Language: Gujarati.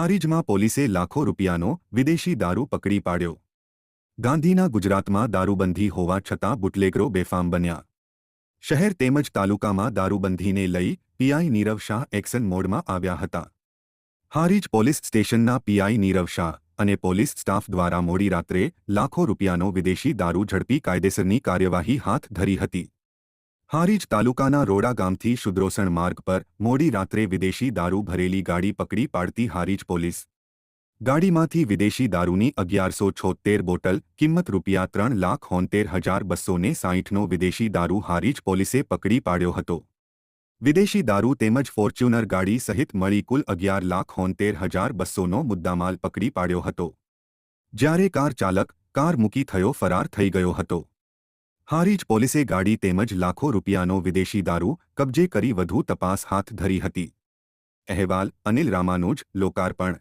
હારીજમાં પોલીસે લાખો રૂપિયાનો વિદેશી દારૂ પકડી પાડ્યો. ગાંધીના ગુજરાતમાં દારૂબંધી હોવા છતાં બુટલેગરો બેફામ બન્યા. શહેર તેમજ તાલુકામાં દારૂબંધીને લઈ પીઆઈ નીરવ શાહ એક્શન મોડમાં આવ્યા હતા. હારીજ પોલીસ સ્ટેશનના પીઆઈ નીરવ શાહ અને પોલીસ સ્ટાફ દ્વારા મોડી રાત્રે લાખો રૂપિયાનો વિદેશી દારૂ ઝડપી કાયદેસરની કાર્યવાહી હાથ ધરી હતી. હારીજ તાલુકાના રોડા ગામથી શુદ્રોસણ માર્ગ પર મોડી રાત્રે વિદેશી દારૂ ભરેલી ગાડી પકડી પાડતી હારીજ પોલીસ. ગાડીમાંથી વિદેશી દારૂની અગિયારસો છોતેર બોટલ, કિંમત રૂપિયા ત્રણ લાખ હોંતેર હજાર બસોને સાહીઠનો વિદેશી દારૂ હારીજ પોલીસે પકડી પાડ્યો હતો. વિદેશી દારૂ તેમજ ફોર્ચ્યુનર ગાડી સહિત મળી કુલ અગિયાર લાખ હોંતેર હજાર બસોનો મુદ્દામાલ પકડી પાડ્યો હતો. જ્યારે કાર ચાલક કાર મૂકી થયો ફરાર થઈ ગયો હતો. હારીજ પોલીસે ગાડી તેમજ લાખો રૂપિયાનો વિદેશી દારૂ કબજે કરી વધુ તપાસ હાથ ધરી હતી. અહેવાલ અનિલ રામાનુજ લોકાર્પણ